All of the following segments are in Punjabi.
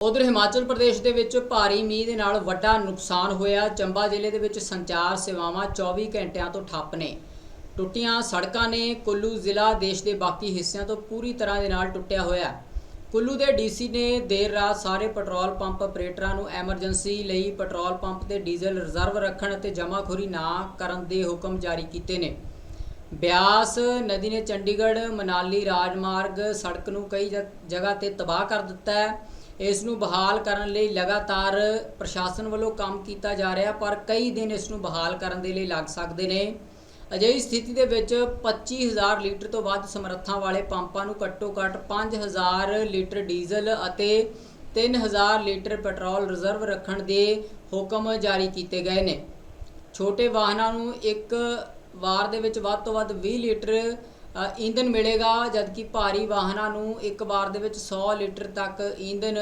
ਉਧਰ ਹਿਮਾਚਲ ਪ੍ਰਦੇਸ਼ ਦੇ ਵਿੱਚ ਭਾਰੀ ਮੀਂਹ ਦੇ ਨਾਲ ਵੱਡਾ ਨੁਕਸਾਨ ਹੋਇਆ। ਚੰਬਾ ਜ਼ਿਲ੍ਹੇ ਦੇ ਵਿੱਚ ਸੰਚਾਰ ਸੇਵਾਵਾਂ 24 ਘੰਟਿਆਂ ਤੋਂ ਠੱਪ ਨੇ। ਟੁੱਟੀਆਂ ਸੜਕਾਂ ਨੇ ਕੁੱਲੂ ਜ਼ਿਲ੍ਹਾ ਦੇਸ਼ ਦੇ ਬਾਕੀ ਹਿੱਸਿਆਂ ਤੋਂ ਪੂਰੀ ਤਰ੍ਹਾਂ ਦੇ ਨਾਲ ਟੁੱਟਿਆ ਹੋਇਆ ਕੁੱਲੂ ਦੇ ਡੀਸੀ ਨੇ ਦੇਰ ਰਾਤ ਸਾਰੇ ਪੈਟਰੋਲ ਪੰਪ ਆਪਰੇਟਰਾਂ ਨੂੰ ਐਮਰਜੈਂਸੀ ਲਈ ਪੈਟਰੋਲ ਪੰਪ ਤੇ ਡੀਜ਼ਲ ਰਿਜ਼ਰਵ ਰੱਖਣ ਅਤੇ ਜਮਾਖੋਰੀ ਨਾ ਕਰਨ ਦੇ ਹੁਕਮ ਜਾਰੀ ਕੀਤੇ ਨੇ। ਬਿਆਸ ਨਦੀ ਨੇ ਚੰਡੀਗੜ੍ਹ, ਮਨਾਲੀ ਰਾਜਮਾਰਗ ਸੜਕ ਨੂੰ ਕਈ ਜਗ੍ਹਾ ਤੇ ਤਬਾਹ ਕਰ ਦਿੱਤਾ ਹੈ। ਇਸ ਨੂੰ ਬਹਾਲ ਕਰਨ ਲਈ ਲਗਾਤਾਰ ਪ੍ਰਸ਼ਾਸਨ ਵੱਲੋਂ ਕੰਮ ਕੀਤਾ ਜਾ ਰਿਹਾ, ਪਰ ਕਈ ਦਿਨ ਇਸ ਨੂੰ ਬਹਾਲ ਕਰਨ ਦੇ ਲਈ ਲੱਗ ਸਕਦੇ ਨੇ। ਅਜਿਹੀ ਸਥਿਤੀ ਦੇ ਵਿੱਚ 25000 ਲੀਟਰ ਤੋਂ ਵੱਧ ਸਮਰੱਥਾ ਵਾਲੇ ਪੰਪਾਂ ਨੂੰ ਘੱਟੋ-ਘੱਟ 5000 ਲੀਟਰ ਡੀਜ਼ਲ ਅਤੇ 3000 ਲੀਟਰ ਪੈਟਰੋਲ ਰਿਜ਼ਰਵ ਰੱਖਣ ਦੇ ਹੁਕਮ ਜਾਰੀ ਕੀਤੇ ਗਏ ਨੇ। ਛੋਟੇ ਵਾਹਨਾਂ ਨੂੰ ਇੱਕ ਵਾਰ ਦੇ ਵਿੱਚ ਵੱਧ ਤੋਂ ਵੱਧ 20 ਲੀਟਰ ਈਂਧਨ ਮਿਲੇਗਾ, ਜਦਕਿ ਭਾਰੀ ਵਾਹਨਾਂ ਨੂੰ ਇੱਕ ਵਾਰ ਦੇ ਵਿੱਚ 100 ਲੀਟਰ ਤੱਕ ਈਂਧਨ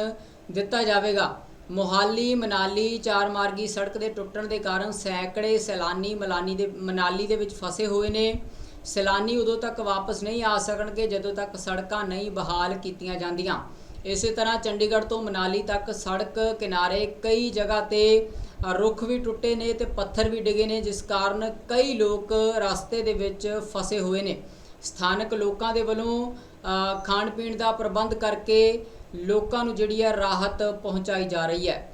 ਦਿੱਤਾ ਜਾਵੇਗਾ। ਮੋਹਾਲੀ, ਮਨਾਲੀ ਚਾਰ ਮਾਰਗੀ ਸੜਕ ਦੇ ਟੁੱਟਣ ਦੇ ਕਾਰਨ ਸੈਂਕੜੇ ਸੈਲਾਨੀ ਮਲਾਨੀ ਦੇ, ਮਨਾਲੀ ਦੇ ਵਿੱਚ ਫਸੇ ਹੋਏ ਨੇ। ਸੈਲਾਨੀ ਉਦੋਂ ਤੱਕ ਵਾਪਸ ਨਹੀਂ ਆ ਸਕਣਗੇ ਜਦੋਂ ਤੱਕ ਸੜਕਾਂ ਨਹੀਂ ਬਹਾਲ ਕੀਤੀਆਂ ਜਾਂਦੀਆਂ। ਇਸੇ ਤਰ੍ਹਾਂ ਚੰਡੀਗੜ੍ਹ ਤੋਂ ਮਨਾਲੀ ਤੱਕ ਸੜਕ ਕਿਨਾਰੇ ਕਈ ਜਗ੍ਹਾ ਤੇ ਰੁੱਖ ਵੀ ਟੁੱਟੇ ਨੇ ਤੇ ਪੱਥਰ ਵੀ ਡਿੱਗੇ ਨੇ, ਜਿਸ ਕਾਰਨ ਕਈ ਲੋਕ ਰਸਤੇ ਦੇ ਵਿੱਚ ਫਸੇ ਹੋਏ ਨੇ। ਸਥਾਨਕ ਲੋਕਾਂ ਦੇ ਵੱਲੋਂ ਖਾਣ ਪੀਣ ਦਾ ਪ੍ਰਬੰਧ ਕਰਕੇ ਲੋਕਾਂ ਨੂੰ ਜਿਹੜੀ ਹੈ ਰਾਹਤ ਪਹੁੰਚਾਈ ਜਾ ਰਹੀ ਹੈ।